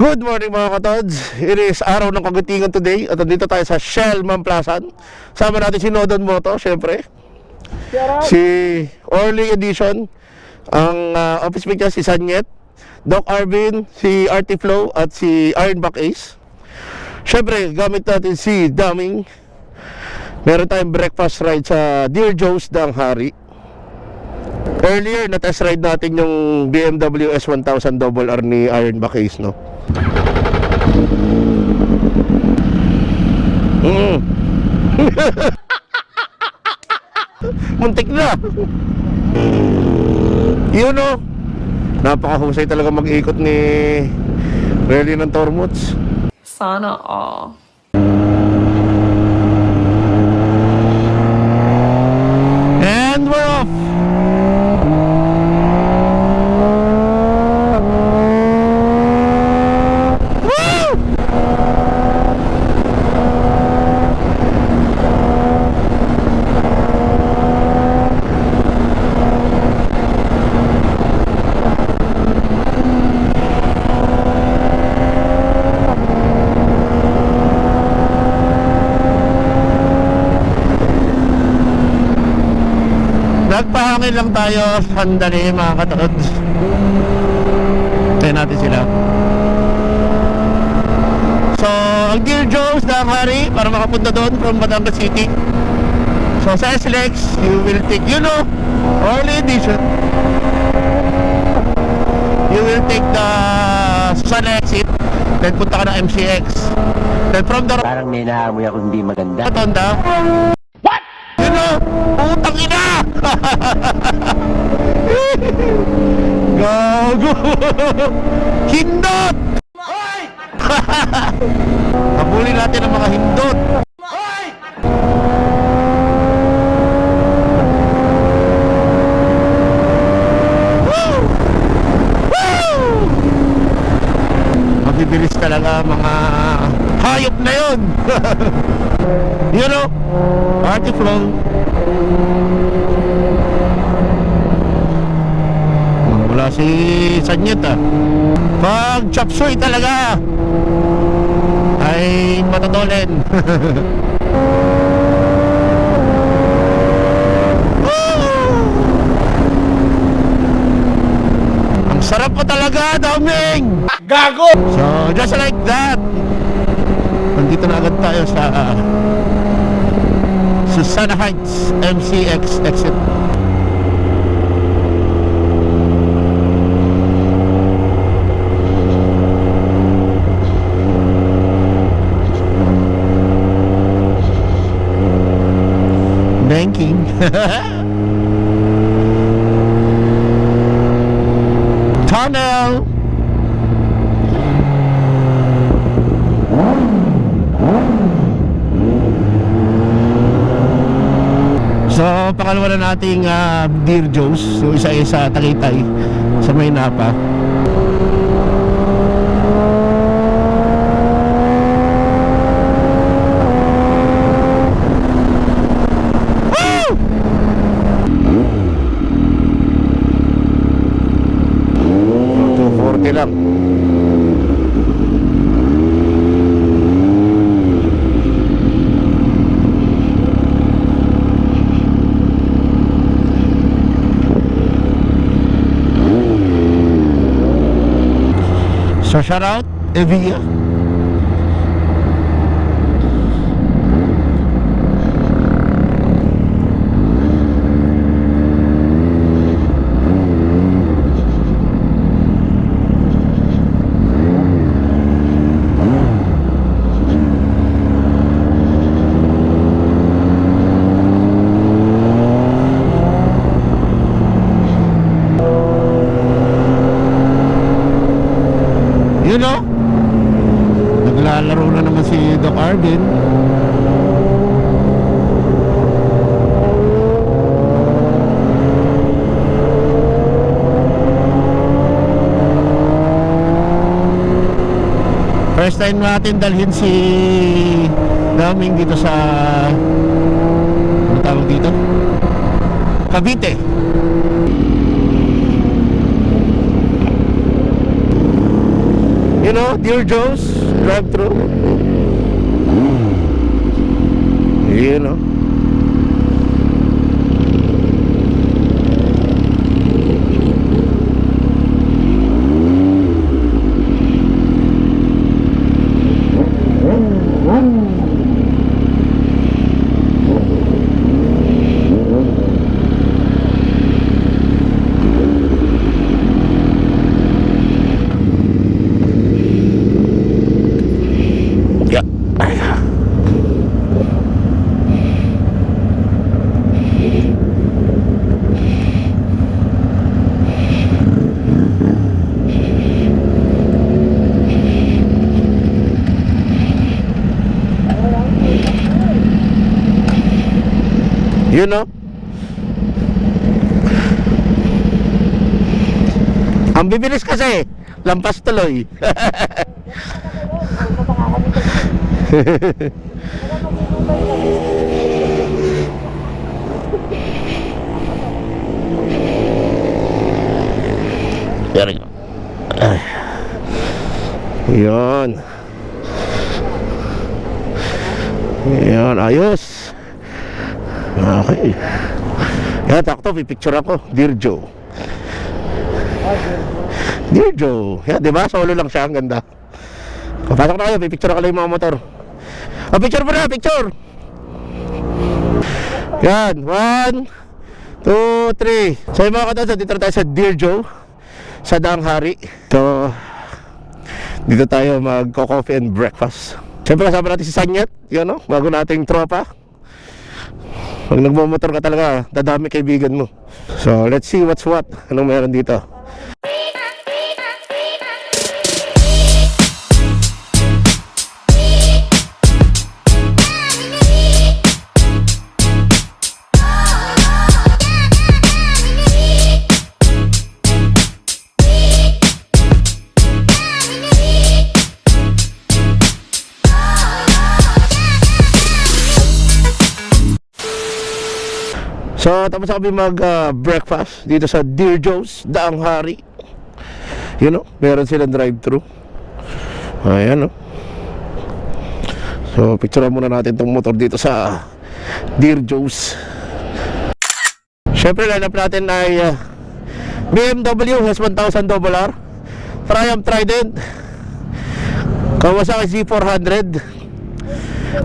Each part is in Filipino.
Good morning mga katods. It is araw ng kagitingan today at nandito tayo sa Shell Mamplasan. Sama natin si Nodon Moto, syempre. Si Orly Edition. Ang ah, office mate niya si Sanyet. Doc Arvin, si Artie Flow at si Ironback Ace. Syempre, gamit natin si Daming. Meron tayong breakfast ride sa Dear Joe's Danghari. Earlier, na-test ride natin yung BMW S1000 Double R ni Ironback Ace, no? Mm. Muntik na. Yun no. Napakahusay talaga mag-ikot ni Relly ng Tormuts. Sana all. And we're off. Woo! Nagpahangin lang tayo sandali mga katood. Tayo natin sila. So, ang Dear Joe's na hari para makapunta doon from Batangas City. So, sa SLEX, you will take, you know, early edition. You will take the Susan exit, then punta ka ng MCX. Then from the Parang may naamoy ako hindi maganda. Rotonda. What? You know, putang ina! Gago! Hindot! Habulin natin ang mga hindot. Woo! Woo! Mabibilis talaga mga hayop na yun. you know, party flow. Si Sanyet ah. Pag chop suey talaga ay matatolen. Woo! Ang sarap pa talaga, daming! Gago! So, just like that, nandito na agad tayo sa uh, Susana Heights MCX exit. Banking. Tunnel. So, pangalawa na nating uh, Dear Joe's, yung isa isa Tagaytay sa Maynapa. Woo! 240 lang. So shout out Evia. You know? Naglalaro na naman si Doc Arvin. First time natin dalhin si Daming dito sa ano tawag dito? Cavite. You know, Dear Joe's drive-thru. You know. You know? Ang bibilis kasi, lampas tuloy. Yari. Ay. Yan. Yan, ayos. Okay. Yan, takto, pipicture ako. Dear Joe. Dear Joe. Yan, di ba? Solo lang siya, ang ganda. Papasok na kayo, pipicture ko lang yung mga motor. O, picture mo na, picture! Yan, one, two, three. So, yung mga katansa, dito tayo sa Dear Joe, sa Daang Hari. So, dito tayo magko-coffee and breakfast. Siyempre, kasama natin si Sanyat, yun no, bago nating tropa. Pag nagmamotor ka talaga, dadami kaibigan mo. So, let's see what's what. Anong meron dito? So, tapos kami mag-breakfast dito sa Dear Joe's, Daang Hari. You know, meron silang drive-thru. Ayan, no. So, picture muna natin tong motor dito sa Dear Joe's. Siyempre, lineup natin ay uh, BMW S1000 RR, Triumph Trident, Kawasaki Z400,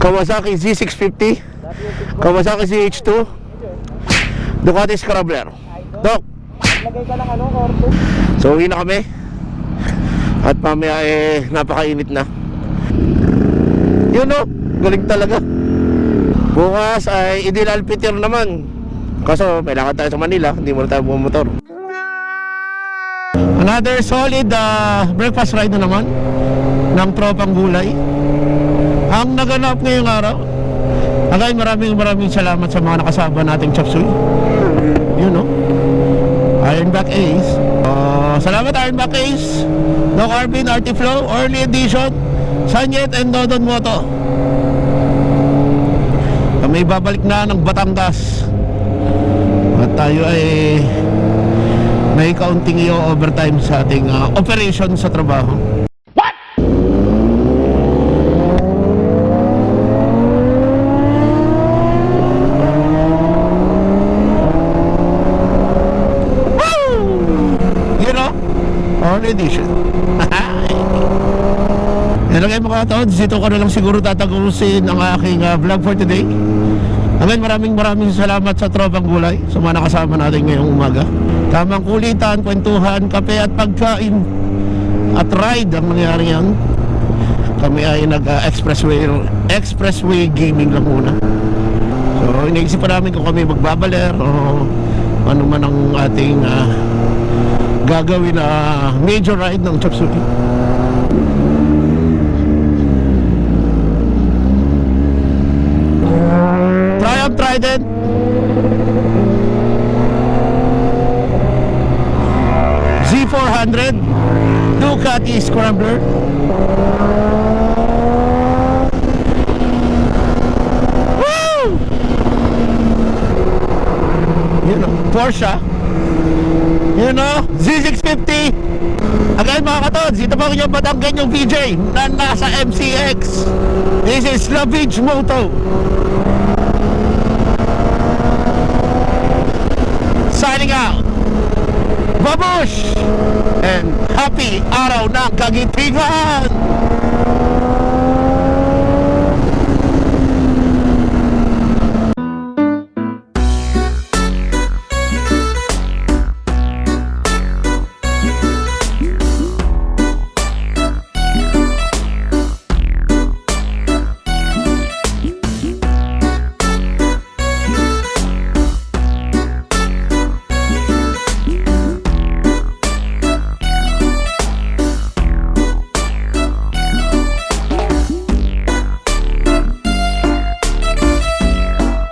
Kawasaki Z650, Kawasaki ZH2, Ducati Scrambler. Dok. So uwi na kami. At mamaya eh napakainit na. Yun no, galing talaga. Bukas ay Idil Alpitir naman. Kaso may lakad tayo sa Manila, hindi mo na tayo bumotor. Another solid uh, breakfast ride na naman ng tropang gulay. Ang naganap ngayong araw, Again, maraming maraming salamat sa mga nakasama nating chop You know, Ironback Ace. Uh, salamat Ironback Ace, Doc Arvin, Artiflow, Early Edition, Sanyet, and Dodon Moto. Kami babalik na ng Batangas. At tayo ay may kaunting iyo overtime sa ating uh, operation sa trabaho. You know? All edition. Kayo mga kataon. Dito ko na lang siguro tatagusin ang aking uh, vlog for today. Again, maraming maraming salamat sa tropang gulay sa mga nakasama natin ngayong umaga. Tamang kulitan, kwentuhan, kape at pagkain at ride ang nangyari yan. Kami ay nag-expressway expressway gaming lang muna. So, iniisip pa namin kung kami magbabaler o ano man ang ating ah, gagawin na major ride ng Chop Suey. Triumph Trident. Z400 Ducati Scrambler Woo! Yun, Porsche You know, Z650. Again mga katods, ito po yung batanggan yung VJ na nasa MCX. This is Lavage Moto. Signing out. Babush! And happy araw ng kagitingan!